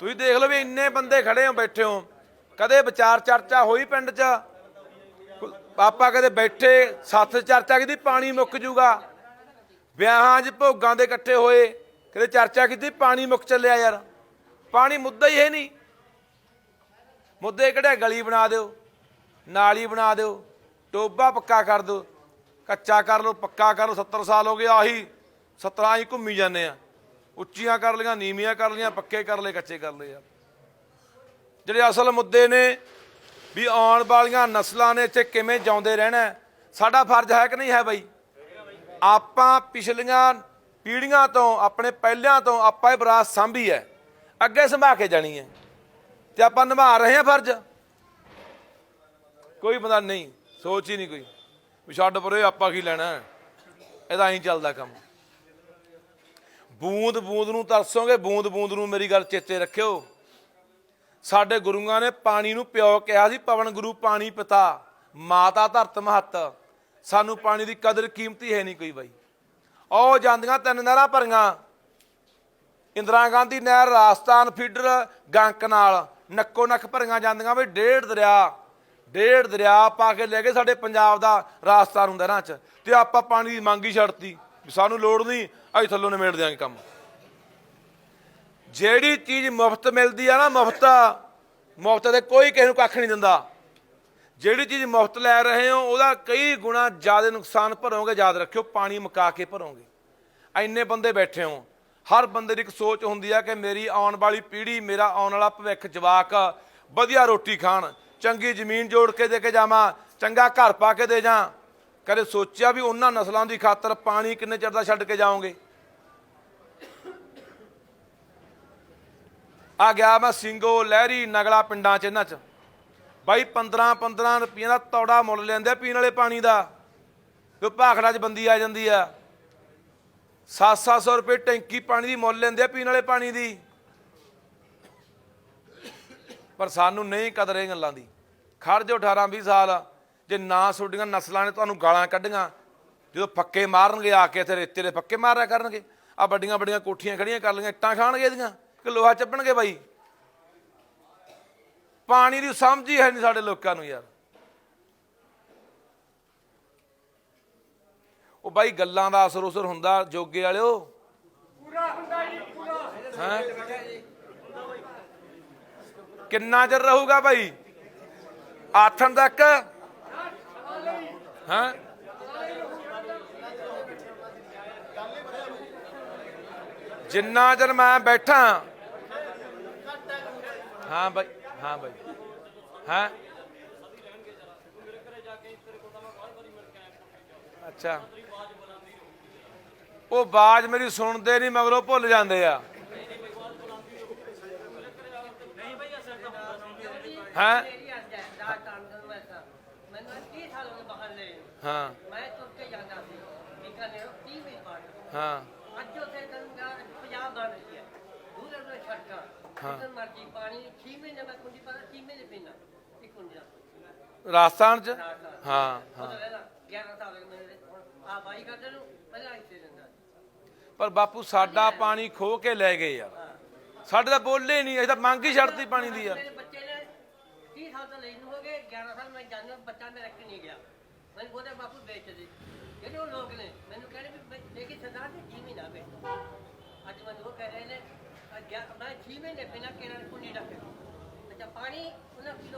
ਤੁਸੀਂ ਦੇਖ ਲਓ ਵੀ ਇੰਨੇ ਬੰਦੇ ਖੜੇ ਹੋ, ਬੈਠੇ ਹੋ। ਕਦੇ ਵਿਚਾਰ ਚਰਚਾ ਹੋਈ ਪਿੰਡ 'ਚ? ਪਾਪਾ ਕਦੇ ਬੈਠੇ ਸੱਤ ਚਰਚਾ ਕੀਤੀ, ਪਾਣੀ ਮੁੱਕ ਜੂਗਾ। ਵਿਆਹਾਂ 'ਚ ਭੋਗਾਂ ਦੇ ਇਕੱਠੇ ਹੋਏ, ਕਦੇ ਚਰਚਾ ਕੀਤੀ, ਪਾਣੀ ਮੁੱਕ ਚੱਲਿਆ ਯਾਰ। ਪਾਣੀ ਮੁੱਦਾ ਹੀ ਹੈ ਨਹੀਂ। ਮੁੱਦੇ ਕਿਹੜੇ ਗਲੀ ਬਣਾ ਦਿਓ, ਨਾਲੀ ਬਣਾ ਦਿਓ ਟੋਬਾ ਪੱਕਾ ਕਰ ਦਿਓ, ਕੱਚਾ ਕਰ ਲਓ, ਪੱਕਾ ਕਰ ਲਓ 70 ਸਾਲ ਹੋ ਗਏ, ਆਹੀ 17 ਹੀ ਘੁੰਮੀ ਜਾਂਦੇ ਆ। ਉੱਚੀਆਂ ਕਰ ਲਈਆਂ, ਨੀਵੀਆਂ ਕਰ ਲਈਆਂ, ਪੱਕੇ ਕਰ ਲਏ, ਕੱਚੇ ਕਰ ਲਏ ਆ। ਜਿਹੜੇ ਅਸਲ ਮੁੱਦੇ ਨੇ ਵੀ ਆਉਣ ਵਾਲੀਆਂ ਨਸਲਾਂ ਨੇ ਇੱਥੇ ਕਿਵੇਂ ਜਿਉਂਦੇ ਰਹਿਣਾ, ਸਾਡਾ ਫਰਜ਼ ਹੈ ਕਿ ਨਹੀਂ ਹੈ ਬਾਈ? ਆਪਾਂ ਪਿਛਲੀਆਂ ਪੀੜ੍ਹੀਆਂ ਤੋਂ, ਆਪਣੇ ਪਹਿਲਿਆਂ ਤੋਂ ਆਪਾਂ ਇਹ ਵਿਰਾਸਤ ਸਾਂਭੀ ਹੈ। ਅੱਗੇ ਸੰਭਾ ਕੇ ਜਾਣੀ ਹੈ। ਤੇ ਆਪਾਂ ਨਿਭਾ ਰਹੇ ਹਾਂ ਫਰਜ਼। ਕੋਈ ਬੰਦਾ ਨਹੀਂ, ਸੋਚ ਹੀ ਨਹੀਂ ਕੋਈ। ਵੀ ਛੱਡ ਪਰੇ ਆਪਾਂ ਕੀ ਲੈਣਾ ਇਹਦਾ ਐਂ ਚੱਲਦਾ ਕੰਮ। ਬੂੰਦ ਬੂੰਦ ਨੂੰ ਤਰਸੋਗੇ, ਬੂੰਦ ਬੂੰਦ ਨੂੰ ਮੇਰੀ ਗੱਲ ਚੇਤੇ ਰੱਖਿਓ। ਸਾਡੇ ਗੁਰੂਆਂ ਨੇ ਪਾਣੀ ਨੂੰ ਪਿਓ ਕਿਹਾ ਸੀ, ਪਵਨ ਗੁਰੂ ਪਾਣੀ ਪਿਤਾ, ਮਾਤਾ ਧਰਤ ਮਹੱਤ। ਸਾਨੂੰ ਪਾਣੀ ਦੀ ਕਦਰ ਕੀਮਤੀ ਹੈ ਨਹੀਂ ਕੋਈ ਬਾਈ। ਉਹ ਜਾਂਦੀਆਂ ਤਿੰਨ ਨਹਿਰਾਂ ਭਰੀਆਂ। ਇੰਦਰਾ ਗਾਂਧੀ ਨਹਿਰ, ਰਾਜਸਥਾਨ ਫੀਡਰ, ਗੰਕ ਨਾਲ। ਨੱਕੋ ਨੱਕ ਭਰੀਆਂ ਜਾਂਦੀਆਂ ਵੀ ਡੇਢ ਦਰਿਆ ਡੇਢ ਦਰਿਆ ਪਾ ਕੇ ਲੈ ਕੇ ਸਾਡੇ ਪੰਜਾਬ ਦਾ ਰਾਜਸਥਾਨ ਹੁੰਦਾ ਨਹਿਰਾਂ 'ਚ। ਤੇ ਆਪਾਂ ਪਾਣੀ ਦੀ ਮੰਗ ਹੀ ਛੱਡਤੀ। ਵੀ ਸਾਨੂੰ ਲੋੜ ਨਹੀਂ, ਅਸੀਂ ਥੱਲੋਂ ਨਿਮੇੜ ਦਿਆਂਗੇ ਕੰਮ। ਜਿਹੜੀ ਚੀਜ਼ ਮੁਫਤ ਮਿਲਦੀ ਆ ਨਾ, ਮੁਫਤ ਮੁਫਤ ਦੇ ਕੋਈ ਕਿਸੇ ਨੂੰ ਕੱਖ ਨਹੀਂ ਦਿੰਦਾ। ਜਿਹੜੀ ਚੀਜ਼ ਮੁਫਤ ਲੈ ਰਹੇ ਹੋ, ਉਹਦਾ ਕਈ ਗੁਣਾ ਜ਼ਿਆਦਾ ਨੁਕਸਾਨ ਭਰੋਗੇ, ਯਾਦ ਰੱਖਿਓ, ਪਾਣੀ ਮੁਕਾ ਕੇ ਭਰੋਗੇ। ਐਨੇ ਬੰਦੇ ਬੈਠੇ ਹੋ, ਹਰ ਬੰਦੇ ਦੀ ਇੱਕ ਸੋਚ ਹੁੰਦੀ ਆ ਕਿ ਮੇਰੀ ਆਉਣ ਵਾਲੀ ਪੀੜ੍ਹੀ, ਮੇਰਾ ਆਉਣ ਵਾਲਾ ਭਵਿੱਖ ਜਵਾਕ, ਵਧੀਆ ਰੋਟੀ ਖਾਣ, ਚੰਗੀ ਜ਼ਮੀਨ ਜੋੜ ਕੇ ਦੇ ਕੇ ਜਾਵਾਂ, ਚੰਗਾ ਘਰ ਪਾ ਕੇ ਦੇ ਜਾਂ। ਕਦੇ ਸੋਚਿਆ ਵੀ ਉਹਨਾਂ ਨਸਲਾਂ ਦੀ ਖਾਤਰ ਪਾਣੀ ਕਿੰਨੇ ਚਿਰ ਦਾ ਛੱਡ ਕੇ ਜਾਓਗੇ? ਆ ਗਿਆ ਮੈਂ ਸਿੰਘੋ ਲਹਿਰੀ ਨਗਲਾ ਪਿੰਡਾਂ ਚ ਇਹਨਾਂ ਚ। ਬਾਈ 15 15 ਰੁਪਈਆਂ ਦਾ ਤੌੜਾ ਮੁੱਲ ਲੈਂਦੇ ਆ ਪੀਣ ਵਾਲੇ ਪਾਣੀ ਦਾ। ਤੇ ਭਾਖੜਾ ਚ ਬੰਦੀ ਆ ਜਾਂਦੀ ਆ। 7-700 ਰੁਪਏ ਟੈਂਕੀ ਪਾਣੀ ਦੀ ਮੁੱਲ ਲੈਂਦੇ ਆ ਪੀਣ ਵਾਲੇ ਪਾਣੀ ਦੀ। ਪਰ ਸਾਨੂੰ ਨਹੀਂ ਕਦਰ ਇਹ ਗੱਲਾਂ ਦੀ। ਖੜ ਜੋ 18 20 ਸਾਲ। ਜੇ ਨਾ ਤੁਹਾਡੀਆਂ ਨਸਲਾਂ ਨੇ ਤੁਹਾਨੂੰ ਗਾਲਾਂ ਕੱਢੀਆਂ ਜਦੋਂ ਫੱਕੇ ਮਾਰਨਗੇ ਆ ਕੇ ਇੱਥੇ ਰੇਤੇ ਦੇ ਫੱਕੇ ਮਾਰਿਆ ਕਰਨਗੇ। ਆ ਵੱਡੀਆਂ ਵੱਡੀਆਂ ਕੋਠੀਆਂ ਖੜੀਆਂ ਕਰ ਲਈਆਂ ਇੱਟਾਂ ਖਾਣਗੇ ਇਹਦੀਆਂ ਕਿ ਲੋਹਾ ਚੱਪਣਗੇ ਬਾਈ। ਪਾਣੀ ਦੀ ਸਮਝ ਹੀ ਹੈ ਨਹੀਂ ਸਾਡੇ ਲੋਕਾਂ ਨੂੰ ਯਾਰ। ਉਹ ਬਾਈ ਗੱਲਾਂ ਦਾ ਅਸਰ ਉਸਰ ਹੁੰਦਾ ਜੋਗੇ ਵਾਲਿਓ। ਪੂਰਾ ਹੁੰਦਾ ਜੀ ਪੂਰਾ। ਕਿੰਨਾ ਚਿਰ ਰਹੂਗਾ ਬਾਈ? ਆਥਣ ਤੱਕ? ਹਾਂ। ਜਿੰਨਾ ਚਿਰ ਮੈਂ ਬੈਠਾ। ਹਾਂ ਬਾਈ ਹਾਂ ਬਾਈ। ਹਾਂ। ਅੱਛਾ। ਉਹ ਬਾਜ ਮੇਰੀ ਸੁਣਦੇ ਨਹੀਂ ਮਗਰੋਂ ਭੁੱਲ ਜਾਂਦੇ ਆ। ਹਾਂ? ਮੈਨੂੰ 30 ਸਾਲ ਹੋ ਗਏ ਬਾਹਰ ਲੈ ਹਾਂ। ਮੈਂ ਤੁਰ ਕੇ ਜਾਂਦਾ ਸੀ। ਬੀਕਾਨੇਰ 30 ਮਿੰਟ ਬਾਅਦ ਹਾਂ। ਅੱਜ ਉੱਥੇ ਗੰਗਾ ਪੰਜਾਬ ਬਣ ਰਹੀ ਹੈ ਦੂਰ ਦੂਰ ਛੱਡਾਂ ਹਾਂ। ਜਿੱਦਾਂ ਮਰਜ਼ੀ ਪਾਣੀ 6 ਮਹੀਨੇ ਮੈਂ ਕੁੰਡੀ ਪਾ 6 ਮਹੀਨੇ ਪੀਣਾ ਇੱਕ ਕੁੰਡੀ ਦਾ ਰਾਜਸਥਾਨ ਚ। ਹਾਂ ਹਾਂ। ਤਾਂ ਰਹਿਣਾ 11 ਸਾਲ ਹੋ ਗਏ ਮੈਨੂੰ ਆ ਬਾਈ ਕਰਦੇ ਨੂੰ ਪਹਿਲਾਂ ਇੱਥੇ ਰਹਿੰਦਾ ਸੀ। ਪਰ ਬਾਪੂ ਸਾਡਾ ਪਾਣੀ ਖੋ ਕੇ ਲੈ ਗਏ ਯਾਰ ਸਾਡੇ ਤਾਂ ਬੋਲੇ ਨਹੀਂ ਅਸੀਂ ਤਾਂ ਮੰਗ ਹੀ ਛੱਡਤੀ ਪਾਣੀ ਦੀ ਯਾਰ ਮੇਰੇ ਬੱਚੇ ਨੇ 30 ਸਾਲ ਤੋਂ ਗਏ 11 ਸਾਲ ਮੈਂ ਜਾਣਦਾ ਬੱਚਾ ਮੇਰਾ ਕਿ ਨਹੀਂ ਗਿਆ। ਮੈਨੂੰ ਬੋਲੇ ਬਾਪੂ ਵੇਚ ਦੇ। ਜਿਹੜੇ ਉਹ ਲੋਕ ਨੇ, ਮੈਨੂੰ ਕਹਿੰਦੇ ਵੀ ਮੈਂ ਸਰਦਾਰ ਜੀ ਜੀਵੀ ਨਾ ਵੇਚ ਅੱਜ ਮੈਨੂੰ ਉਹ ਕਹਿ ਰਹੇ ਨੇ ਗਿਆ- ਮੈਂ 6 ਮਹੀਨੇ ਬਿਨਾਂ ਕਿਹਨਾਂ ਨੂੰ ਕੁੰਡੀ ਰੱਖ ਅੱਛਾ, ਪਾਣੀ ਉਹਨਾਂ ਦੀ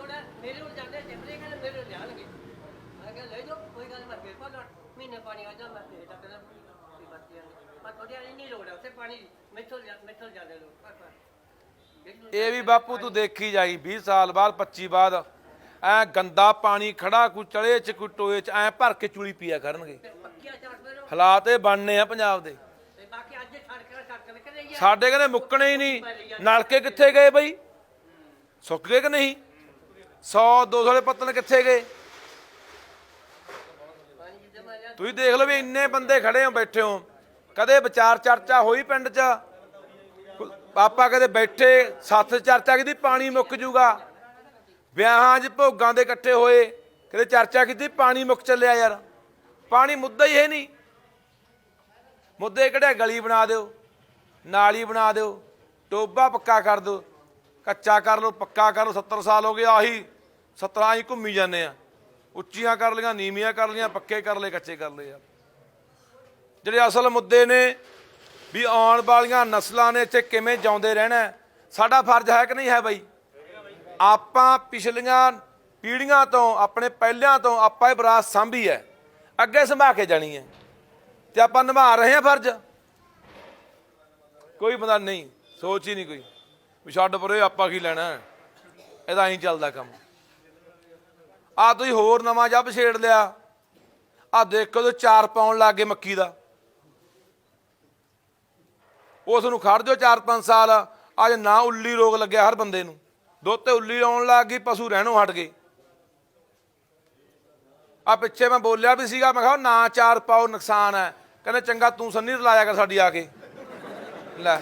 ਮੇਰੇ ਕੋਲ ਜਾਂਦੇ ਜਿੰਨੇ ਕਹਿੰਦੇ ਮੇਰੇ ਕੋਲ ਲਿਆਣਗੇ ਮੈਂ ਕਿਹਾ, ਲੈ ਜਾਓ, ਕੋਈ ਗੱਲ ਮੈਂ ਫੇਰ ਪਾ ਮਹੀਨੇ ਪਾਣੀ ਆ ਜਾ ਮੈਂ ਫੇਰ ਟੱਕ ਨਾ ਕੋਈ ਬਾਤ ਨਹੀਂ ਪਰ ਤੁਹਾਡੀ ਇੰਨੀ ਲੋੜ ਉੱਥੇ ਪਾਣੀ ਮੈਥੋਂ ਮੈਥੋਂ ਜਾਂਦੇ ਲੋਕ ਇਹ ਵੀ ਬਾਪੂ ਤੂੰ ਦੇਖੀ ਜਾਈ 20 ਸਾਲ ਬਾਅਦ 25 ਬਾਅਦ। ਐ ਗੰਦਾ ਪਾਣੀ ਖੜਾ ਕੋਈ ਚਲੇ ਚ ਕੋਈ ਟੋਏ ਚ ਐ ਭਰ ਕੇ ਚੂਲੀ ਪੀਆ ਕਰਨਗੇ। ਹਾਲਾਤ ਇਹ ਬਣਨੇ ਆ ਪੰਜਾਬ ਦੇ। ਸਾਡੇ ਕਹਿੰਦੇ ਮੁੱਕਣੇ ਹੀ ਨਹੀਂ। ਨਲਕੇ ਕਿੱਥੇ ਗਏ ਬਈ? ਸੁੱਕ ਗਏ ਕਿ ਨਹੀਂ? 100 200 ਦੇ ਪੱਤਲ ਕਿੱਥੇ ਗਏ? ਤੁਸੀਂ ਦੇਖ ਲਓ ਵੀ ਇੰਨੇ ਬੰਦੇ ਖੜੇ ਹੋ ਬੈਠੇ ਹੋ। ਕਦੇ ਵਿਚਾਰ ਚਰਚਾ ਹੋਈ ਪਿੰਡ 'ਚ? ਪਾਪਾ ਕਦੇ ਬੈਠੇ ਸੱਤ ਚਰਚਾ ਕੀਤੀ ਪਾਣੀ ਮੁੱਕ ਜੂਗਾ। ਵਿਆਹਾਂ 'ਚ ਭੋਗਾਂ ਦੇ ਇਕੱਠੇ ਹੋਏ, ਕਦੇ ਚਰਚਾ ਕੀਤੀ, ਪਾਣੀ ਮੁੱਕ ਚੱਲਿਆ ਯਾਰ। ਪਾਣੀ ਮੁੱਦਾ ਹੀ ਹੈ ਨਹੀਂ। ਮੁੱਦੇ ਕਿਹੜੇ ਗਲੀ ਬਣਾ ਦਿਓ, ਨਾਲੀ ਬਣਾ ਦਿਓ ਟੋਬਾ ਪੱਕਾ ਕਰ ਦਿਓ, ਕੱਚਾ ਕਰ ਲਓ, ਪੱਕਾ ਕਰ ਲਓ 70 ਸਾਲ ਹੋ ਗਏ ਆਹੀ 17 ਹੀ ਘੁੰਮੀ ਜਾਂਦੇ ਆ। ਉੱਚੀਆਂ ਕਰ ਲਈਆਂ, ਨੀਵੀਆਂ ਕਰ ਲਈਆਂ, ਪੱਕੇ ਕਰ ਲਏ, ਕੱਚੇ ਕਰ ਲਏ ਆ। ਜਿਹੜੇ ਅਸਲ ਮੁੱਦੇ ਨੇ, ਵੀ ਆਉਣ ਵਾਲੀਆਂ ਨਸਲਾਂ ਨੇ ਇੱਥੇ ਕਿਵੇਂ ਜਿਉਂਦੇ ਰਹਿਣਾ, ਸਾਡਾ ਫਰਜ਼ ਹੈ ਕਿ ਨਹੀਂ ਹੈ ਬਾਈ? ਆਪਾਂ ਪਿਛਲੀਆਂ ਪੀੜ੍ਹੀਆਂ ਤੋਂ, ਆਪਣੇ ਪਹਿਲਿਆਂ ਤੋਂ ਆਪਾਂ ਇਹ ਵਿਰਾਸਤ ਸਾਂਭੀ ਹੈ। ਅੱਗੇ ਸੰਭਾ ਕੇ ਜਾਣੀ ਹੈ। ਤੇ ਆਪਾਂ ਨਿਭਾ ਰਹੇ ਹਾਂ ਫਰਜ਼। ਕੋਈ ਬੰਦਾ ਨਹੀਂ, ਸੋਚ ਹੀ ਨਹੀਂ ਕੋਈ। ਵੀ ਛੱਡ ਪਰੇ, ਆਪਾਂ ਕੀ ਲੈਣਾ ਇਹਦਾ ਐਂ ਚੱਲਦਾ ਕੰਮ। ਆ ਤੁਸੀਂ ਹੋਰ ਨਵਾਂ ਜੱਬ ਛੇੜ ਲਿਆ। ਆ ਦੇਖੋ ਤੇ ਚਾਰ ਪਾਉਣ ਲੱਗ ਗਏ ਮੱਕੀ ਦਾ। ਉਸ ਨੂੰ ਖੜ ਦਿਓ 4-5 ਸਾਲ। ਅੱਜ ਨਾ ਉੱਲੀ ਰੋਗ ਲੱਗਿਆ ਹਰ ਬੰਦੇ ਨੂੰ। ਦੁੱਧ ਤੇ ਉੱਲੀ ਆਉਣ ਲੱਗ ਗਈ, ਪਸ਼ੂ ਰਹਿਣੋਂ ਹਟ ਗਏ। ਆ ਪਿੱਛੇ ਮੈਂ ਬੋਲਿਆ ਵੀ ਸੀਗਾ, ਮੈਂ ਕਿਹਾ ਨਾ ਚਾਰ ਪਾਓ ਨੁਕਸਾਨ ਹੈ। ਕਹਿੰਦੇ ਚੰਗਾ ਤੂੰ ਸੰਨੀ ਰਲਾਇਆ ਕਰ ਸਾਡੀ ਆ ਕੇ। ਲੈ।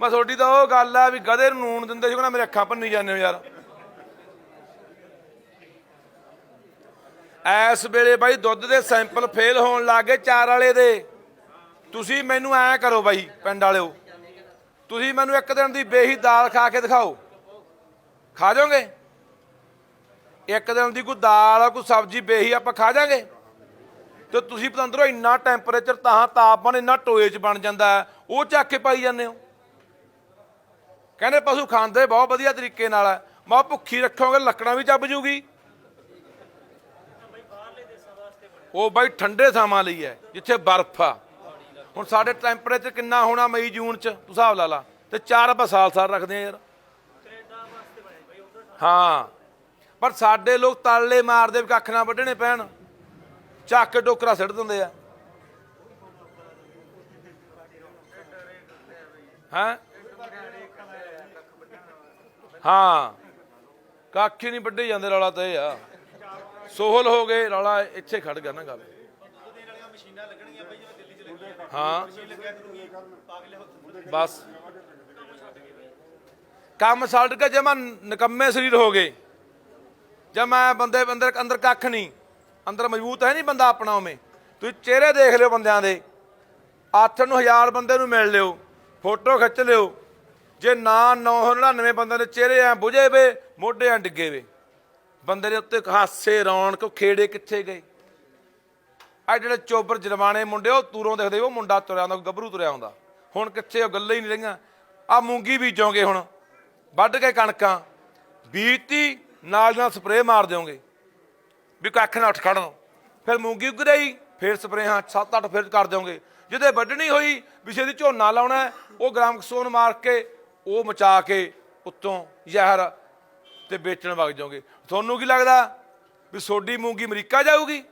ਬਸ ਤੁਹਾਡੀ ਤਾਂ ਉਹ ਗੱਲ ਆ ਵੀ ਗਧੇ ਨੂੰ ਨੂਣ ਦਿੰਦੇ ਸੀ, ਕਹਿੰਦਾ ਮੇਰੇ ਅੱਖਾਂ ਭੰਨੀ ਜਾਂਦੇ ਹੋ ਯਾਰ। ਐਸ ਵੇਲੇ ਬਾਈ ਦੁੱਧ ਦੇ ਸੈਂਪਲ ਫੇਲ ਹੋਣ ਲੱਗੇ ਚਾਰ ਵਾਲੇ ਦੇ। ਤੁਸੀਂ ਮੈਨੂੰ ਐ ਕਰੋ ਬਾਈ, ਪਿੰਡ ਵਾਲਿਓ। ਤੁਸੀਂ ਮੈਨੂੰ ਇੱਕ ਦਿਨ ਦੀ ਬੇਹੀ ਦਾਲ ਖਾ ਕੇ ਦਿਖਾਓ। ਖਾ ਜਾਓਗੇ? ਇੱਕ ਦਿਨ ਦੀ ਕੋਈ ਦਾਲ ਕੋਈ ਸਬਜ਼ੀ ਬੇਹੀ ਆਪਾਂ ਖਾ ਜਾਾਂਗੇ। ਤੇ ਤੁਸੀਂ ਪਤੰਦਰੋ ਇੰਨਾ ਟੈਂਪਰੇਚਰ ਤਾਂ ਤਾਪਮਾਨ ਇੰਨਾ ਟੋਏ 'ਚ ਬਣ ਜਾਂਦਾ ਹੈ, ਉਹ ਚੱਕ ਕੇ ਪਾਈ ਜਾਂਦੇ ਹੋ। ਕਹਿੰਦੇ ਪਸ਼ੂ ਖਾਂਦੇ ਬਹੁਤ ਵਧੀਆ ਤਰੀਕੇ ਨਾਲ ਹੈ। ਮਾ ਭੁੱਖੀ ਰੱਖੋਗੇ ਲੱਕੜਾਂ ਵੀ ਚੱਬ ਜੂਗੀ। ਉਹ ਬਾਈ ਠੰਡੇ ਥਾਵਾਂ ਲਈ ਹੈ ਜਿੱਥੇ ਬਰਫ਼ ਆ। ਹੁਣ ਸਾਡੇ ਟੈਂਪਰੇਚਰ ਕਿੰਨਾ ਹੋਣਾ ਮਈ ਜੂਨ ਚ? ਤੂੰ ਹਿਸਾਬ ਲਾ ਲਾ। ਤੇ ਚਾਰ ਆਪਾਂ ਸਾਲ ਸਾਲ ਰੱਖਦੇ ਆ ਯਾਰ। ਹਾਂ। ਪਰ ਸਾਡੇ ਲੋਕ ਤਾਲੇ ਮਾਰਦੇ ਵੀ ਕੱਖ ਨਾ ਵੱਢਣੇ ਪੈਣ। ਚੱਕ ਕੇ ਟੋਕਰਾ ਸਿੱਟ ਦਿੰਦੇ ਆ। ਹਾਂ? ਹਾਂ। ਕੱਖ ਹੀ ਨਹੀਂ ਵੱਢੇ ਜਾਂਦੇ ਰੌਲਾ ਤਾਂ ਇਹ ਆ। ਸੋਹਲ ਹੋ ਗਏ, ਰੌਲਾ ਇੱਥੇ ਖੜ ਗਿਆ ਨਾ ਗੱਲ। ਹਾਂ। ਬਸ। ਕੰਮ ਛੱਡ ਕੇ ਜੇ ਮੈਂ ਨਿਕੰਮੇ ਸਰੀਰ ਹੋ ਗਏ, ਜੇ ਮੈਂ ਬੰਦੇ ਅੰਦਰ ਅੰਦਰ ਕੱਖ ਨਹੀਂ, ਅੰਦਰ ਮਜ਼ਬੂਤ ਹੈ ਨਹੀਂ ਬੰਦਾ ਆਪਣਾ ਉਵੇਂ। ਤੁਸੀਂ ਚਿਹਰੇ ਦੇਖ ਲਿਓ ਬੰਦਿਆਂ ਦੇ। ਅੱਠ ਨੂੰ ਹਜ਼ਾਰ ਬੰਦੇ ਨੂੰ ਮਿਲ ਲਿਓ, ਫੋਟੋ ਖਿੱਚ ਲਿਓ। ਜੇ ਨਾ 999 ਬੰਦਿਆਂ ਦੇ ਚਿਹਰੇ ਐ ਬੁਝੇ ਵੇ, ਮੋਢੇ ਐ ਡਿੱਗੇ ਵੇ। ਬੰਦੇ ਦੇ ਉੱਤੇ ਹਾਸੇ, ਰੌਣਕ, ਖੇੜੇ ਕਿੱਥੇ ਗਏ? ਆ ਜਿਹੜੇ ਚੋਬਰ ਜਰਵਾਣੇ ਮੁੰਡੇ, ਉਹ ਤੂਰੋਂ ਦੇਖਦੇ, ਉਹ ਮੁੰਡਾ ਤੁਰਿਆ ਹੁੰਦਾ ਗੱਭਰੂ ਤੁਰਿਆ ਹੁੰਦਾ ਹੁਣ ਕਿੱਥੇ ਉਹ ਗੱਲਾਂ ਹੀ ਨਹੀਂ ਰਹੀਆਂ। ਆ ਮੂੰਗੀ ਬੀਜੋਗੇ ਹੁਣ, ਵੱਢ ਕੇ ਕਣਕਾਂ ਬੀਜਤੀ ਨਾਲ ਨਾਲ ਸਪਰੇਅ ਮਾਰ ਦਿਓਗੇ। ਵੀ ਕੱਖ ਨਾ ਉੱਠ ਖੜਨ। ਫਿਰ ਮੂੰਗੀ ਉੱਗ ਰਹੀ, ਫਿਰ ਸਪਰੇਹਾਂ 7-8 ਫਿਰ ਕਰ ਦਿਓਗੇ। ਜਿਹਦੇ ਵੱਢਣੀ ਹੋਈ ਵਿਸ਼ੇ ਦੀ ਝੋਨਾ ਲਾਉਣਾ, ਉਹ ਗ੍ਰਾਮ ਕਸੋਨ ਮਾਰ ਕੇ, ਉਹ ਮਚਾ ਕੇ ਉੱਤੋਂ ਜ਼ਹਿਰ ਤੇ ਵੇਚਣ ਵਗ ਜਾਓਗੇ। ਤੁਹਾਨੂੰ ਕੀ ਲੱਗਦਾ ਵੀ ਸੋਡੀ ਮੂੰਗੀ ਅਮਰੀਕਾ ਜਾਊਗੀ?